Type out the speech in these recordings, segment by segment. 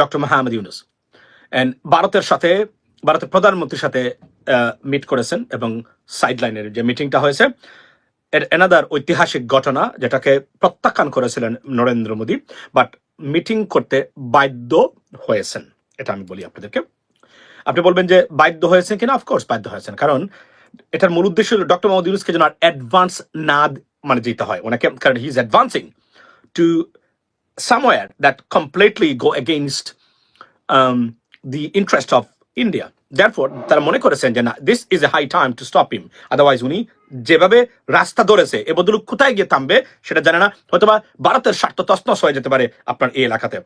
Doctor Mahmud Yunus and ভারতের সাথে ভারতের প্রধানমন্ত্রীর সাথে মিট করেছেন এবং সাইডলাইনের যে মিটিংটা হয়েছে, এর এনাদার ঐতিহাসিক ঘটনা যেটাকে প্রত্যাখ্যান করেছিলেন নরেন্দ্র মোদী বাট মিটিং করতে বাধ্য হয়েছেন। এটা আমি বলি আপনাদেরকে। আপনি বলবেন যে বাধ্য হয়েছেন কিনা? অফকোর্স বাধ্য হয়েছেন। কারণ এটার মূল উদ্দেশ্য হলো ডক্টর মোহাম্মদ ইউনুসকে যেন অ্যাডভান্স না মানে যেতে হয়। ওনাকে, কারণ he is advancing to somewhere that completely go against um, the interest of India. Therefore, তারা মনে করেছেন যে না this is a high time to stop him otherwise উনি যেভাবে রাস্তা ধরেছে এ বদলুক কোথায় গিয়ে থামবে সেটা জানে না হয়তোবা ভারতের স্বার্থ তসনস হয়ে যেতে পারে আপনার এই এলাকাতে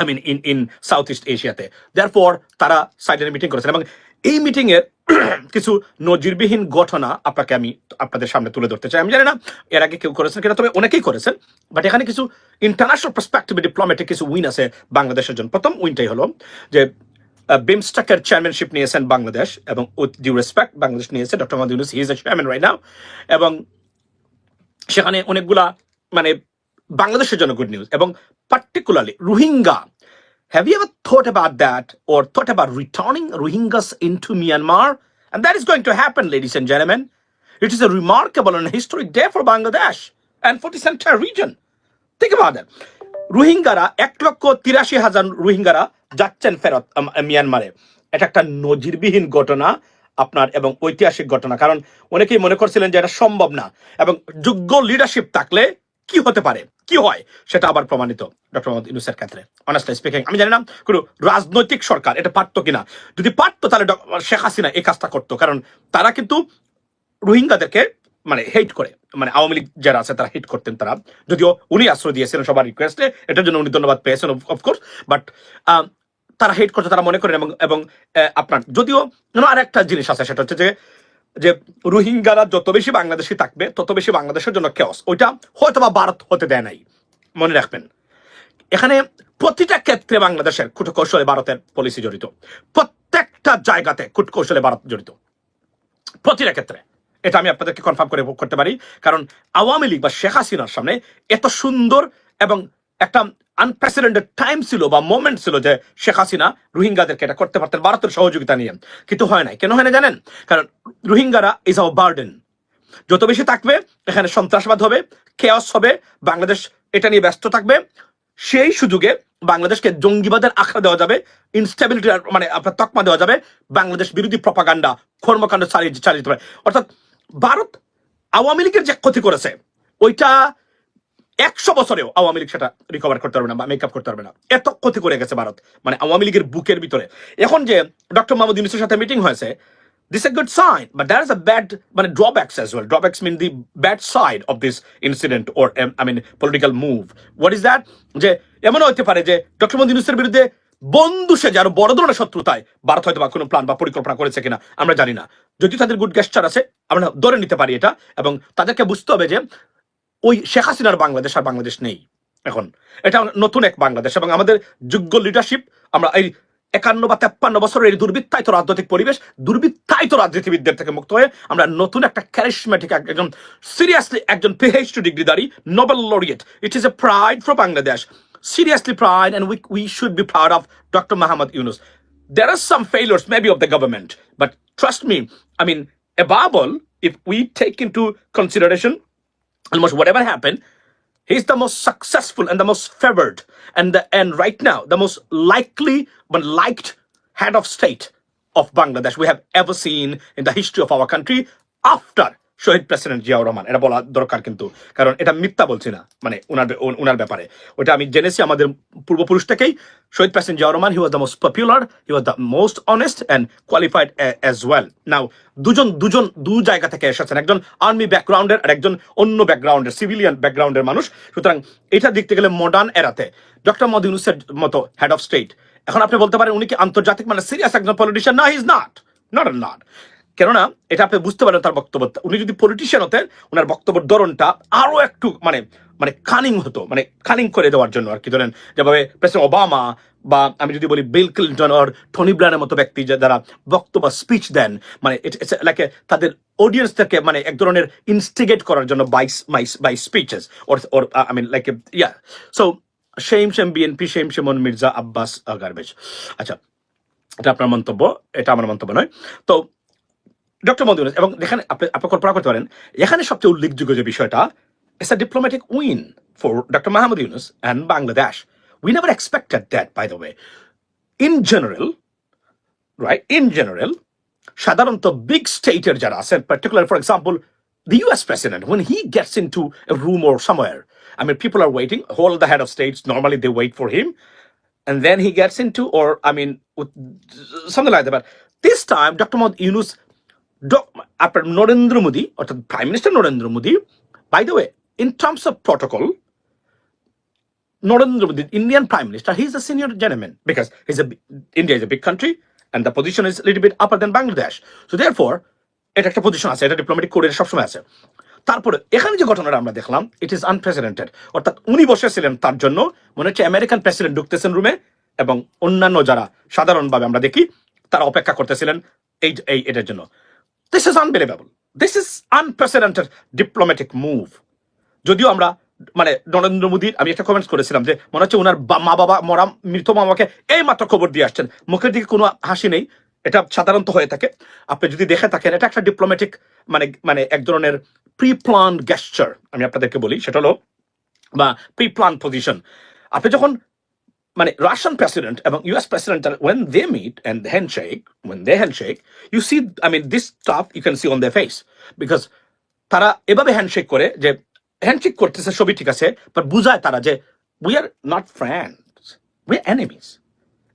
I mean in in south east এশিয়াতে দেয়ারপর তারা সাইডে মিটিং করেছেন। এবং এই মিটিং এর কিছু নজিরবিহীন ঘটনা আপনাকে আমি আপনাদের সামনে তুলে ধরতে চাই। আমি জানি না এর আগে কেউ করেছেন কিনা, তবে অনেকেই করেছেন। বাট এখানে কিছু ইন্টারন্যাশনাল পার্সপেক্টিভে ডিপ্লোমেটিক কিছু উইন আছে বাংলাদেশের জন্য। প্রথম উইনটাই হলো যে বিমস্টাকের চেয়ারম্যানশিপ নিয়েছেন বাংলাদেশ এবং উইথ ডিউ রেসপেক্ট বাংলাদেশ নিয়েছে। Doctor Mohammad Yunus he is a chairman right now এবং সেখানে অনেকগুলা মানে বাংলাদেশের জন্য গুড নিউজ এবং particularly Rohingya Have you ever thought about that or thought about returning Rohingyas into Myanmar? And that is going to happen, ladies and gentlemen. It is a remarkable and historic day for Bangladesh and for this entire region. Think about that. রোহিঙ্গারা এক লক্ষ তিরাশি হাজার রোহিঙ্গারা যাচ্ছেন ফেরত মিয়ানমারে এটা একটা নজিরবিহীন ঘটনা আপনার এবং ঐতিহাসিক ঘটনা কারণ অনেকেই মনে করছিলেন যে এটা সম্ভব না এবং যোগ্য লিডারশিপ থাকলে কি হতে পারে? কি হয়? সেটা আবার প্রমাণিত ডক্টর মোহাম্মদ ইউনুসের ক্ষেত্রে। অনেস্টলি স্পিকিং আমি জানি না, কোনো রাজনৈতিক সরকার এটা পারতো কিনা। যদি পারতো, তাহলে শেখ হাসিনা এই কাজটা করতো, কারণ তারা কিন্তু রোহিঙ্গাদেরকে মানে হেট করে। মানে আওয়ামী লীগ যারা আছে, তারা হেট করতেন তারা। যদিও উনি আশ্রয় দিয়েছিলেন সবার রিকোয়েস্টে এটার জন্য উনি ধন্যবাদ পেয়েছেন অফকোর্স বাট তারা হেট করতে তারা মনে করেন এবং এবং আপনার, যদিও আর একটা জিনিস আছে, সেটা হচ্ছে যে যে রোহিঙ্গারা যত বেশি বাংলাদেশি থাকবে, তত বেশি বাংলাদেশের জন্য কেওস ওইটা হয়তো বা ভারত হতে দেয় নাই। মনে রাখবেন। এখানে প্রতিটা ক্ষেত্রে বাংলাদেশের কূটকৌশলে ভারতের পলিসি জড়িত। প্রত্যেকটা জায়গাতে কূটকৌশলে ভারত জড়িত। প্রতিটা ক্ষেত্রে। এটা আমি আপনাদেরকে কনফার্ম করে করতে পারি। কারণ আওয়ামী লীগ বা শেখ হাসিনার সামনে এত সুন্দর এবং একটা আনপ্রেসিডেন্টেড টাইম ছিল বা মোমেন্ট ছিল যে শেখ হাসিনা রোহিঙ্গাদেরকে এটা করতে পারতেন, ভারতের সহযোগিতা নিয়ে। কিন্তু হয় নাই। কেন হয় না জানেন? কারণ রোহিঙ্গারা ইজ আওয়ার বার্ডেন যত বেশি থাকবে, এখানে সন্ত্রাসবাদ হবে কেয়াস হবে, বাংলাদেশ এটা নিয়ে ব্যস্ত থাকবে, সেই সুযোগে বাংলাদেশকে জঙ্গিবাদের আখড়া দেওয়া যাবে ইনস্টেবিলিটি মানে আপনার তকমা দেওয়া যাবে, বাংলাদেশ বিরোধী প্রপাগান্ডা কর্মকাণ্ড চালিয়ে চালিয়ে যেতে পারে। অর্থাৎ ভারত আওয়ামী লীগের যে ক্ষতি করেছে, ওইটা একশো বছরেও আওয়ামী লীগ সেটা রিকভার করতে পারবে না বা মেকআপ করতে পারবে না। এত ক্ষতি করে গেছে ভারত। মানে আওয়ামী লীগের বুকের ভিতরে। এখন যে ডক্টর মাহমুদ ইউনুসের সাথে মিটিং হয়েছে this is a good sign but there is bad মানে drawbacks as well drawbacks mean the bad side of this incident or um, i mean political move what is that? যে এমন হতে পারে যে doctor Mohammad ইউনুসের বিরুদ্ধে বন্ধু সে আরও বড় ধরনের শত্রুতায় ভারত হয়তো বা কোনো প্ল্যান বা পরিকল্পনা করেছে কিনা আমরা জানি না। যদি তাদের গুড গেস্টার আছে আমরা ধরে নিতে পারি এটা এবং তাদেরকে বুঝতে হবে যে ওই শেখ হাসিনার বাংলাদেশ আর বাংলাদেশ নেই এখন এটা নতুন এক বাংলাদেশ এবং আমাদের যোগ্য লিডারশিপ আমরা এই একান্ন বা তেপ্পান্ন বছরের এই দুর্বৃত্তায়িত রাজনৈতিক পরিবেশ দুর্বৃত্তায়িত রাজনীতিবিদদের থেকে মুক্ত হয়ে আমরা নতুন একটা ক্যারিসমেটিক একজন সিরিয়াসলি একজন PhD ডিগ্রিদারি Nobel laureate it is a pride for Bangladesh seriously pride and we, we should be proud of Dr. Muhammad Yunus. There are some failures maybe of the government, but trust me, I mean, above all, if we take into consideration almost whatever happened, he's the most successful and the most favored and the and right now the most likely but liked head of state of Bangladesh we have ever seen in the history of our country after Shaheed president Ziaur Rahman, এটা বলা দরকার কিন্তু। কারণ এটা মিথ্যা বলছি না মানে ওনার ওনার ব্যাপারে। ওটা আমি জেনেছি আমাদের পূর্বপুরুষ থেকেই। Shaheed president Ziaur Rahman he was the most popular he was the most honest and qualified as well now দুজন দুজন দু জায়গা থেকে এসেছেন। একজন আর্মি ব্যাকগ্রাউন্ডের আর একজন অন্য ব্যাকগ্রাউন্ডের, সিভিলিয়ান ব্যাকগ্রাউন্ডের মানুষ। সুতরাং এটা দেখতে গেলে মডার্ন এরাতে। ডক্টর মোহাম্মদ ইউনুসের মতো হেড অফ স্টেট এখন আপনি বলতে পারেন, উনি কি আন্তর্জাতিক মানে সিরিয়াস একজন পলিটিশিয়ান না ইজ নট নট নট কেননা এটা আপনি বুঝতে পারেন তার বক্তব্য উনি যদি পলিটিশিয়ান হতেন ওনার বক্তব্যের ধরনটা আরও একটু মানে মানে কানিং হতো মানে কানিং করে দেওয়ার জন্য আর কি। ধরেন যেভাবে প্রেসিডেন্ট ওবামা বা আমি যদি বলি বিল ক্লিন্টন আর টনি ব্ল্যানের মতো ব্যক্তি যারা বক্তব্য স্পিচ দেন মানে লাইক তাদের অডিয়েন্সদেরকে মানে এক ধরনের ইনস্টিগেট করার জন্য by by by speeches or or I mean like yeah so shame shame BNP shame shame on Mirza Abbas garbage আচ্ছা এটা আপনার মন্তব্য, এটা আমার মন্তব্য নয়। তো ডক্টর মোদী এবং এখানে আপনি আপনি কল্পনা করতে পারেন এখানে সবচেয়ে উল্লেখযোগ্য যে বিষয়টা it's a diplomatic win for doctor Mahmud Yunus and Bangladesh we never expected that by the way in general right in general সাধারণত বিগ স্টেটের যারা আছেন particular for example the US president, when he gets into a room or somewhere, I mean, people are waiting, all the head of states, normally they wait for him. And then he gets into, or I mean, something like that. But this time, Dr. Mohd Yunus, Narendra Modi, অর্থাৎ prime minister Narendra Modi by the way in terms of protocol Narendra Modi Indian prime minister he is senior gentleman because is India is a big country and the position is little bit upper than Bangladesh so therefore এটা একটা position আছে, এটা diplomatic কোরিয়ার সবসময় আছে। তারপরে, এখানে যে ঘটনাটা আমরা দেখলাম ইট ইজ আনপ্রেসিডেন্টেড অর্থাৎ উনি বসেছিলেন তার জন্য, মনে হচ্ছে আমেরিকান প্রেসিডেন্ট ঢুকতেছেন রুমে এবং অন্যান্য যারা সাধারণভাবে আমরা দেখি, তারা অপেক্ষা করতেছিলেন এই, এটার জন্য। This is unbelievable this is unprecedented diplomatic move যদিও আমরা মানে নরেন্দ্র মোদীর আমি একটা কমেন্টস করেছিলাম যে, মনে হচ্ছে ওনার মা বাবা, মরা মৃত মামাকে এই মাত্র খবর দিয়ে আসছেন। মুখের দিকে কোনো হাসি নেই। এটা সাধারণত হয়ে থাকে। আপনি যদি দেখে থাকেন, এটা একটা ডিপ্লোম্যাটিক মানে মানে এক ধরনের প্রি প্লান গ্যাসচার আমি আপনাদেরকে বলি। সেটা হলো, বা প্রি প্লান পজিশন আপনি যখন মানে রাশিয়ান প্রেসিডেন্ট এবং US president when they meet and handshake when they handshake you see I mean this stuff you can see on the face because তারা এভাবে হ্যান্ডশেক করে যে হ্যান্ডশেক করতেছে, ছবি ঠিক আছে বাট বুঝায় তারা যে we are not friends we are enemies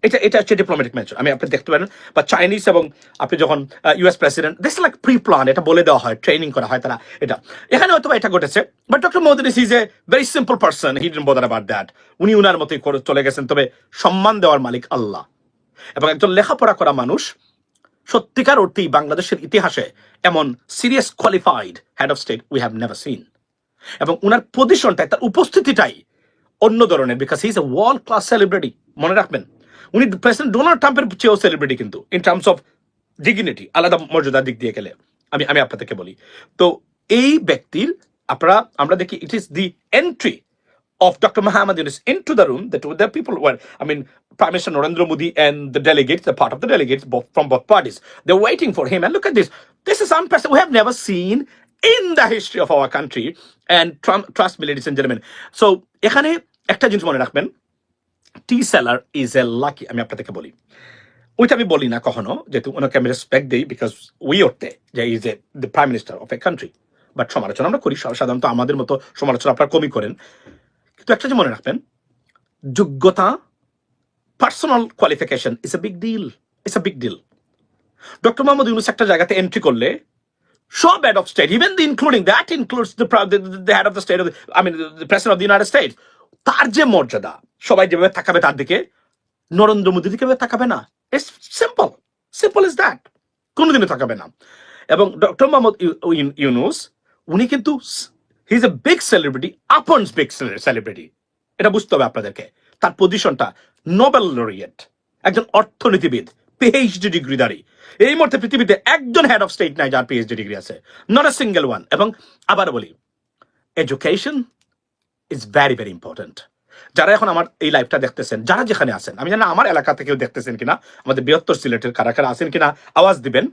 এটা এটা হচ্ছে ডিপ্লোম্যাটিক ম্যাচ আমি আপনি দেখতে পারেন বা চাইনিজ এবং আপনি যখন US president this like pre plan এটা বলে দেওয়া হয় ট্রেনিং করা হয় তারা এটা। এখানে হয়তো এটা ঘটেছে but doctor Modi is a very simple person he didn't bother about that উনি উনার মতোই করে চলে গেছেন, তবে সম্মান দেওয়ার মালিক আল্লাহ। এবং একজন লেখাপড়া করা মানুষ, সত্যিকার অর্থেই বাংলাদেশের ইতিহাসে এমন serious qualified head of state we have never seen এবং উনার পজিশনটাই তার উপস্থিতিটাই অন্য ধরনের because he is a world class celebrity মনে রাখবেন। উনি প্রেসিডেন্ট ডোনাল্ড ট্রাম্পের চেয়েও সেলিব্রিটি কিন্তু ইন টার্মস অফ ডিগনিটি আলাদা মর্যাদার দিক দিয়ে গেলে আমি আমি আপনাদেরকে বলি তো এই ব্যক্তির আপনারা আমরা দেখি it is the entry of Dr. Muhammad Yunus into the room that the people were, I mean, Prime Minister Narendra Modi and the delegates, the part of the delegates both, from both parties, they're waiting for him. And look at this. This is unprecedented. We have never seen in the history of our country. And Trump, trust me, ladies and gentlemen. So, এখানে একটা জিনিস মনে রাখবেন tea seller is a lucky আমি আপনাদেরকে বলি। ওইটা আমি বলি না কখনো, যেহেতু ওনাকে আমি রেসপেক্ট দিই বিকজ উই ওরতে যে is a the prime minister of a country but সমালোচনা আমরা করি সাধারণত আমাদের মতো সমালোচনা আপনারা কমই করেন। কিন্তু একটা যে মনে রাখবেন, যোগ্যতা personal qualification is a big deal it's a big deal doctor Mohammad Yunus একটা জায়গাতে এন্ট্রি করলে, সব head of state even the including that includes the head of the state I mean president of the United States তার যে মর্যাদা সবাই যেভাবে তাকাবে তার দিকে, নরেন্দ্র মোদী দিকে তাকাবে না। It's simple simple is that কোনোদিনও তাকাবে না। এবং ডক্টর মোহাম্মদ ইউনুস উনি কিন্তু he is a big celebrity আপনস big celebrity এটা বুঝতে হবে আপনাদেরকে। তার পজিশনটা নোবেল লরিয়েট একজন অর্থনীতিবিদ পিএইচডি ডিগ্রিধারী। এই মুহূর্তে পৃথিবীতে একজন হেড অফ স্টেট নাই যার পিএইচডি ডিগ্রি আছে। নট এ সিঙ্গেল ওয়ান এবং আবার বলি education is very very important যারা এখন আমার এই লাইভটা দেখতেছেন যারা যেখানে আছেন আমি জানি আমার এলাকা থেকেও দেখতেছেন কিনা আমাদের বৃহত্তর সিলেটের কারা কারা আছেন কিনা আওয়াজ দিবেন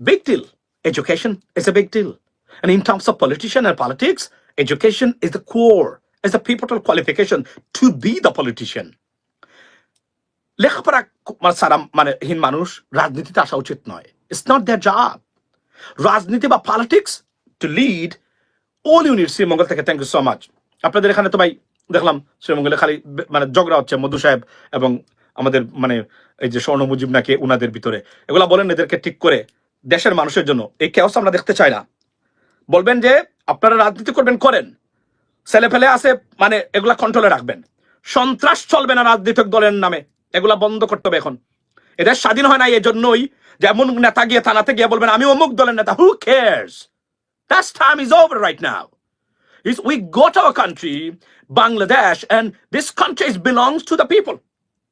big deal. Education is a big deal. And in terms of politician and politics, education is the core, is the pivotal qualification to be the politician. লেখাপড়া মানে সারা মানে হীন মানুষ রাজনীতিতে আসা উচিত নয় ইটস নট দেয়ার জব রাজনীতি বা politics to lead all unit Sreemangal থেকে থ্যাংক ইউ সো মাচ আপনাদের এখানে তো ভাই দেখলাম শ্রীমঙ্গলে খালি মানে ঝগড়া হচ্ছে মধু সাহেব এবং আমাদের মানে এই যে স্বর্ণ মুজিব নাকি উনাদের ভিতরে। এগুলা বলেন এদেরকে ঠিক করে দেশের মানুষের জন্য। এই কেওস আমরা দেখতে চাই না। বলবেন যে আপনারা রাজনীতি করবেন, করেন। ছেলে ফেলে আছে মানে এগুলা কন্ট্রোলে রাখবেন। সন্ত্রাস চলবে না রাজনৈতিক দলের নামে। এগুলা বন্ধ করতে হবে এখন। এদের স্বাধীন হয় না এই জন্যই যে এমন নেতা গিয়ে থানাতে গিয়ে বলবেন, আমি অমুক দলের নেতা who cares That time is over right now. Is we got our country, Bangladesh, and this country belongs to the people.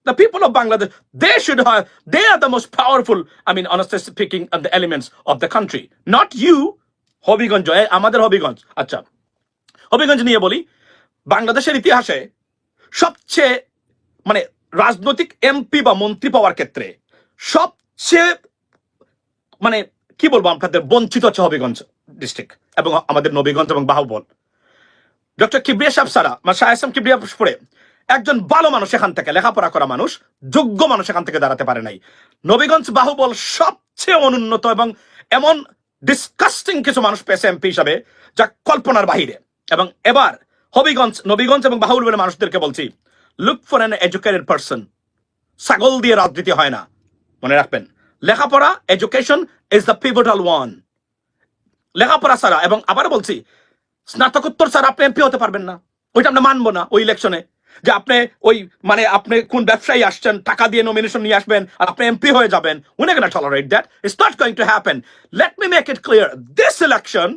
The people of Bangladesh, they should have, they are the most powerful, I mean, honestly speaking, of the elements of the country. Not you, Habiganj আমাদের হবিগঞ্জ আচ্ছা হবিগঞ্জ নিয়ে বলি বাংলাদেশের ইতিহাসে সবচেয়ে মানে রাজনৈতিক MP বা মন্ত্রী পাওয়ার ক্ষেত্রে সবচেয়ে মানে কি বলব আপনাদের বঞ্চিত হচ্ছে হবিগঞ্জ ডিস্ট্রিক্ট এবং আমাদের নবীগঞ্জ এবং বাহুবল ডক্টর কিবরিয়া সাহেব সারা মানে শাহ ইসলাম কিবরিয়া পড়ে একজন ভালো মানুষ এখান থেকে, লেখাপড়া করা মানুষ, যোগ্য মানুষ এখান থেকে দাঁড়াতে পারে নাই। নবীগঞ্জ বাহুবল সবচেয়ে অনুন্নত এবং এমন ডিসকাস্টিং কিছু মানুষ পেয়েছে এমপি হিসাবে, যা কল্পনার বাহিরে। এবং এবার হবিগঞ্জ, নবীগঞ্জ এবং বাহুল বলে মানুষদেরকে বলছি look for an educated person ছাগল দিয়ে রাজনীতি হয় না। মনে রাখবেন, লেখাপড়া education is the pivotal one লেখাপড়া ছাড়া, এবং আবার বলছি স্নাতকোত্তর ছাড়া আপনি এমপি হতে পারবেন না। ওইটা আমরা মানবো না ওই ইলেকশনে যে আপনি ওই মানে আপনি কোন ব্যবসায়ী আসছেন, টাকা দিয়ে নমিনেশন নিয়ে আসবেন আর আপনি এমপি হয়ে যাবেন। উনি কেন tolerate that it's not going to happen let me make it clear this election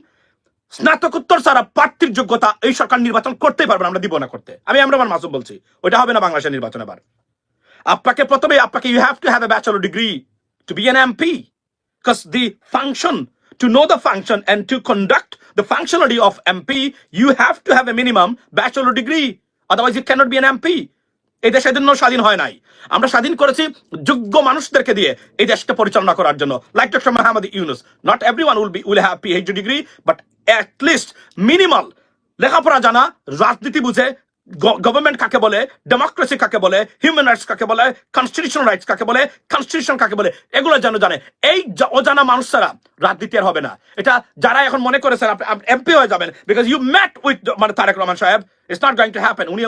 স্নাতকোত্তর ছাড়া প্রার্থীর যোগ্যতা এই সরকার নির্বাচন করতেই পারবে আমরা দিব না করতে। আমি আমরা আমার মাসুম বলছি। ওইটা হবে না বাংলাদেশের নির্বাচন এবার। আপনাকে প্রথমে, আপনাকে you have to have a bachelor degree to be an MP because the function to know the function and to conduct the functionality of MP, you have to have a minimum bachelor degree. Otherwise, you cannot be an MP. এই দেশ এজন্য স্বাধীন হয় নাই আমরা স্বাধীন করেছি যোগ্য মানুষদেরকে দিয়ে এই দেশকে পরিচালনা করার জন্য like doctor Mahmud Yunus not everyone will be will have PhD degree but minimal লেখাপড়া জানা রাজনীতি বুঝে গভর্নমেন্ট কাকে বলে? ডেমোক্রেসি কাকে বলে? হিউম্যান রাইটস কাকে বলে? কনস্টিটিউশন রাইটস কাকে বলে? কনস্টিটিউশন কাকে বলে? এগুলো যেন জানে। এই অজানা মানুষ ছাড়া রাজনীতি আর হবে না। এটা যারা এখন মনে করেছেন, আপনি এমপি হয়ে যাবেন বিকজ ইউ ম্যাট উইথ মানে Tarique Rahman Saheb it's not going to happen উনি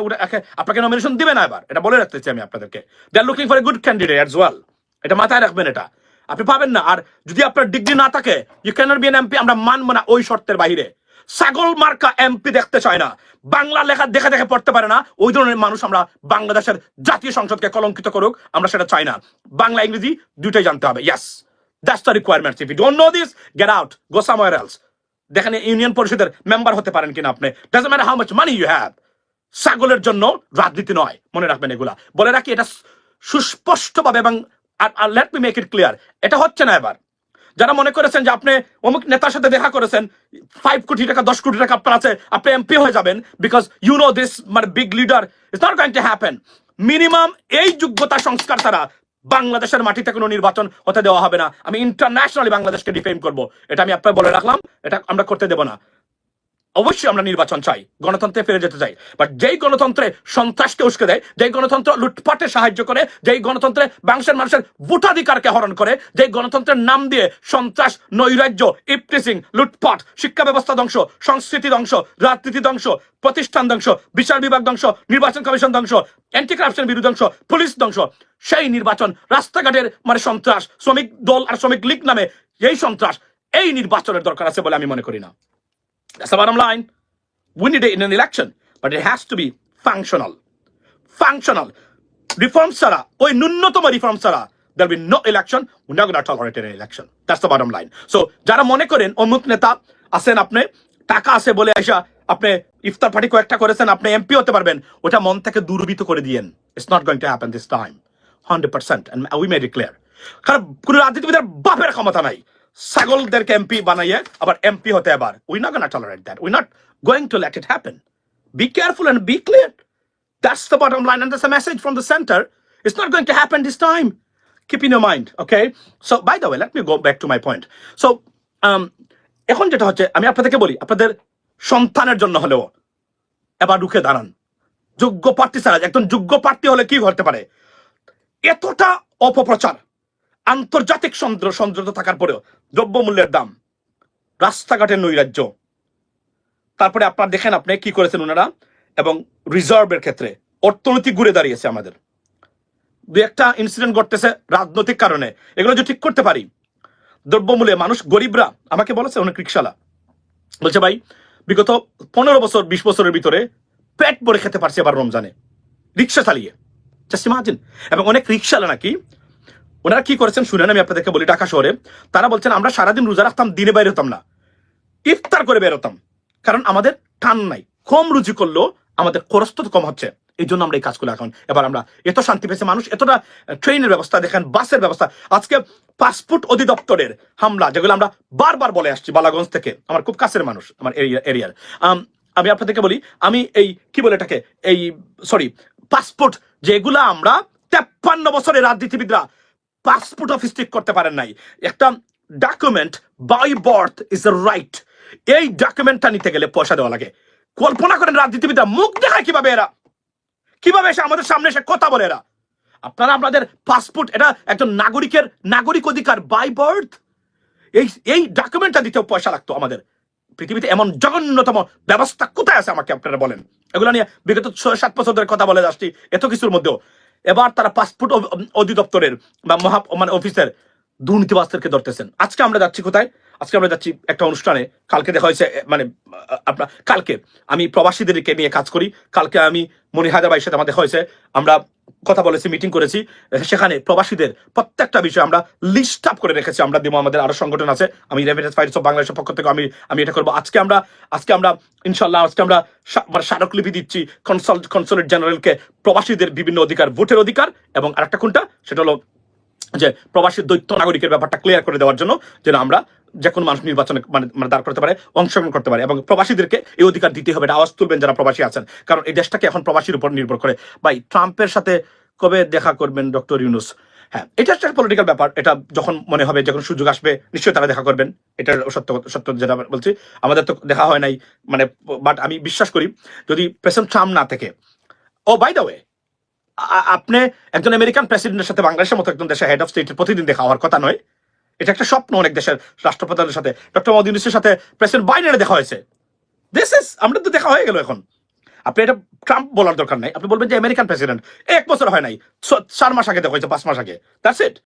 আপনাকে নমিনেশন দিবে না এবার। এটা বলে রাখতেছি আমি আপনাদেরকে। They are looking for a good candidate as well এটা মাথায় রাখবেন এটা। আপনি পাবেন না। আর যদি আপনার ডিগ্রি না থাকে you can't be an MP আমরা মানবো না ওই শর্তের বাইরে ছাগল মার্কা এমপি দেখতে চায় না। বাংলা লেখা দেখে দেখে পড়তে পারে না। ওই ধরনের মানুষ আমরা বাংলাদেশের জাতীয় সংসদকে কলঙ্কিত করুক, আমরা সেটা চাই না। বাংলা, ইংরেজি দুইটাই জানতে হবে। Yes that's the requirement if you don't know this get out go somewhere else দেখেন, ইউনিয়ন পরিষদের মেম্বার হতে পারেন কিনা আপনি। Doesn't matter how much money you have ছাগলের জন্য রাজনীতি নয়। মনে রাখবেন এগুলা। বলে রাখি, এটা সুস্পষ্টভাবে এবং, আর let me make it clear এটা হচ্ছে না এবার। যারা মনে করেছেন যে আপনি অমুক নেতার সাথে দেখা করেছেন ফাইভ কোটি টাকা, দশ কোটি টাকা আপনার আছে, আপনি এমপি হয়ে যাবেন বিকজ ইউ নো দিস মানে big leader is not going to happen minimum এই যোগ্যতা সংস্কার তারা বাংলাদেশের মাটিতে কোনো নির্বাচন হতে দেওয়া হবে না। আমি ইন্টারন্যাশনালি বাংলাদেশকে ডিফেন্ড করব। এটা আমি আপনার বলে রাখলাম, এটা আমরা করতে দেব না। অবশ্যই আমরা নির্বাচন চাই, গণতন্ত্রে ফিরে যেতে চাই। বাট যেই গণতন্ত্রে সন্ত্রাসকে উস্কে দেয়, যেই গণতন্ত্র লুটপাটে সাহায্য করে, যেই গণতন্ত্রে বাংলাদেশের মানুষের ভোটাধিকারকে হরণ করে, যেই গণতন্ত্রের নাম দিয়ে সন্ত্রাস, নৈরাজ্য, ইপটিসিং, লুটপাট, শিক্ষা ব্যবস্থা ধ্বংস, সংস্কৃতি ধ্বংস, রাজনীতি ধ্বংস, প্রতিষ্ঠান ধ্বংস, বিচার বিভাগ ধ্বংস, নির্বাচন কমিশন ধ্বংস অ্যান্টি কারাপশন বিরোধী ধ্বংস, পুলিশ ধ্বংস, সেই নির্বাচন রাস্তাঘাটের মানে সন্ত্রাস, শ্রমিক দল আর শ্রমিক লীগ নামে এই সন্ত্রাস, এই নির্বাচনের দরকার আছে বলে আমি মনে করি না। That's the bottom line. We need it in an election, but it has to be functional. Functional. Reform ছাড়া ওই ন্যূনতম রিফর্ম ছাড়া there will be no election. We're not going to tolerate an election. That's the bottom line. So যারা মনে করেন অমুক নেতা আছেন আপনি টাকা আছে বলে আইসা আপনি ইফতার পার্টি কয়েকটা করেছেন আপনি এমপি হতে পারবেন ওটা মন থেকে দুর্বৃত করে দিয়েন it's not going to happen this time hundred percent we made clear কারণ কোন রাজনীতিবিদের বাপের ক্ষমতা নাই ছাগলদেরকে এমপি বানাইয়ে আবার এমপি হতে আবার we not gonna tolerate that we not going to let it happen be careful and be clear the bottom line, and that's a message from the center. It's not going to happen this time. Keep in your mind, okay? So, by the way, let me go back to my point. So, um, এখন যেটা হচ্ছে আমি আপনাদেরকে বলি আপনাদের সন্তানের জন্য হলেও এবার রুখে দাঁড়ান যোগ্য প্রার্থী ছাড়া একজন যোগ্য প্রার্থী হলে কি করতে পারে এতটা অপপ্রচার আন্তর্জাতিক সংযত থাকার পরেও দ্রব্যমূল্যের দাম, রাস্তাঘাটের নৈরাজ্য। তারপরে আপনার দেখেন আপনি কি করেছেন ওনারা, এবং রিজার্ভের ক্ষেত্রে অর্থনীতি ঘুরে দাঁড়িয়েছে আমাদের। দু একটা ইনসিডেন্ট ঘটতেছে রাজনৈতিক কারণে, এগুলো যদি ঠিক করতে পারি, দ্রব্যমূল্যে মানুষ, গরিবরা, আমাকে বলেছে অনেক রিক্সালা বলছে, ভাই, বিগত পনেরো বছর, বিশ বছরের ভিতরে পেট ভরে খেতে পারছে এবার রমজানে, রিক্সা চালিয়ে। জাস্ট এবং অনেক রিক্সালা নাকি ওনারা কি করেছেন? শুনেন, আমি আপনাদেরকে বলি, ঢাকা শহরে তারা বলছেন, আমরা সারাদিন রোজা রাখতাম, দিনে বাইরে হতাম না। ইফতার করে বেরোতাম কারণ আমাদের টান নাই। কম রুচি করলেও আমাদের খরচ তো কম হচ্ছে। এই জন্য আমরা এই কাজগুলো এখন এবার আমরা এত শান্তি পেয়েছে, মানুষ এতটা ট্রেনের ব্যবস্থা, দেখেন, বাসের ব্যবস্থা। আজকে পাসপোর্ট অধিদপ্তরের হামলা, যেগুলো আমরা বারবার বলে আসছি বালাগঞ্জ থেকে, আমার খুব কাছের মানুষ, আমার এরিয়া, এরিয়ার। আমি আপনাদেরকে বলি, আমি এই, কি বলে এটাকে, এই সরি পাসপোর্ট, যেগুলা আমরা তেপ্পান্ন বছরের রাজনীতিবিদরা পাসপোর্ট অফিস ঠিক করতে পারেন নাই। একটা document by birth is the right এই ডকুমেন্টটা নিতে গেলে পয়সা দেওয়া লাগে। কল্পনা করেন রাজনীতিবিদরা মুখ দেখায় কীভাবে এরা? কীভাবে এসে আমাদের সামনে এসে কথা বলে এরা? আপনারা আপনাদের পাসপোর্ট, এটা একজন নাগরিকের নাগরিক অধিকার বাই বার্থ এই এই ডকুমেন্টটা দিতেও পয়সা লাগতো আমাদের। পৃথিবীতে এমন জঘন্যতম ব্যবস্থা কোথায় আছে আমাকে আপনারা বলেন? এগুলো নিয়ে বিগত ছয় সাত বছর ধরে কথা বলে আসছি এত কিছুর মধ্যেও। এবার তারা পাসপোর্ট অধিদপ্তরের বা মহা মানে অফিসের দুর্নীতিবাসদেরকে ধরতেছেন। আজকে আমরা যাচ্ছি কোথায়? আজকে আমরা যাচ্ছি একটা অনুষ্ঠানে। কালকে দেখা হয়েছে মানে আপনার কালকে আমি প্রবাসীদেরকে নিয়ে কাজ করি। কালকে আমি মনি হায়দ্রাবাদের সাথে আমার দেখা হয়েছে। আমরা কথা বলেছি মিটিং করেছি, সেখানে প্রবাসীদের প্রত্যেকটা বিষয় আমরা লিস্ট আপ করে রেখেছি। আমরা দিব আমাদের আরও সংগঠন আছে, আমি রেভিডেন্স ফাইলস অফ বাংলাদেশের পক্ষ থেকে আমি আমি এটা করব। আজকে আমরা আজকে আমরা ইনশাল্লাহ আজকে আমরা মানে স্মারকলিপি দিচ্ছি কনসাল কনসুলেট জেনারেলকে প্রবাসীদের বিভিন্ন অধিকার, ভোটের অধিকার এবং আরেকটা কোনটা, সেটা হলো যে প্রবাসী দৈত্য নাগরিকের ব্যাপারটা ক্লিয়ার করে দেওয়ার জন্য, যেন আমরা যে কোনো মানুষ নির্বাচনে মানে মানে দাঁড় করতে পারে, অংশগ্রহণ করতে পারে এবং প্রবাসীদেরকে এই অধিকার দিতে হবে, এটা আওয়াজ তুলবেন যারা প্রবাসী আছেন। কারণ এই দেশটাকে এখন প্রবাসীর উপর নির্ভর করে। ভাই, ট্রাম্পের সাথে কবে দেখা করবেন ডক্টর ইউনুস? হ্যাঁ এটা একটা পলিটিক্যাল ব্যাপার। এটা যখন মনে হবে, যখন সুযোগ আসবে, নিশ্চয়ই তারা দেখা করবেন। এটা সত্য সত্য যেটা বলছি। আমাদের তো দেখা হয় নাই মানে বাট আমি বিশ্বাস করি, যদি প্রেসিডেন্ট ট্রাম্প না থেকে, ও বাই দ্য ওয়ে আপনি একজন আমেরিকান প্রেসিডেন্টের সাথে বাংলাদেশের মতো একজন দেশের হেড অফ স্টেটের প্রতিদিন দেখা হওয়ার কথা নয়। এটা একটা স্বপ্ন অনেক দেশের রাষ্ট্রপ্রধানের সাথে। ডক্টর মোদী ইউনুসের সাথে প্রেসিডেন্ট বাইডেনের দেখা হয়েছে। দিস ইস আমরা তো দেখা হয়ে গেল এখন। আপনি এটা ট্রাম্প বলার দরকার নাই। আপনি বলবেন যে আমেরিকান প্রেসিডেন্ট এক বছর হয় নাই। চার মাস আগে দেখা হয়েছে, পাঁচ মাস আগে। That's it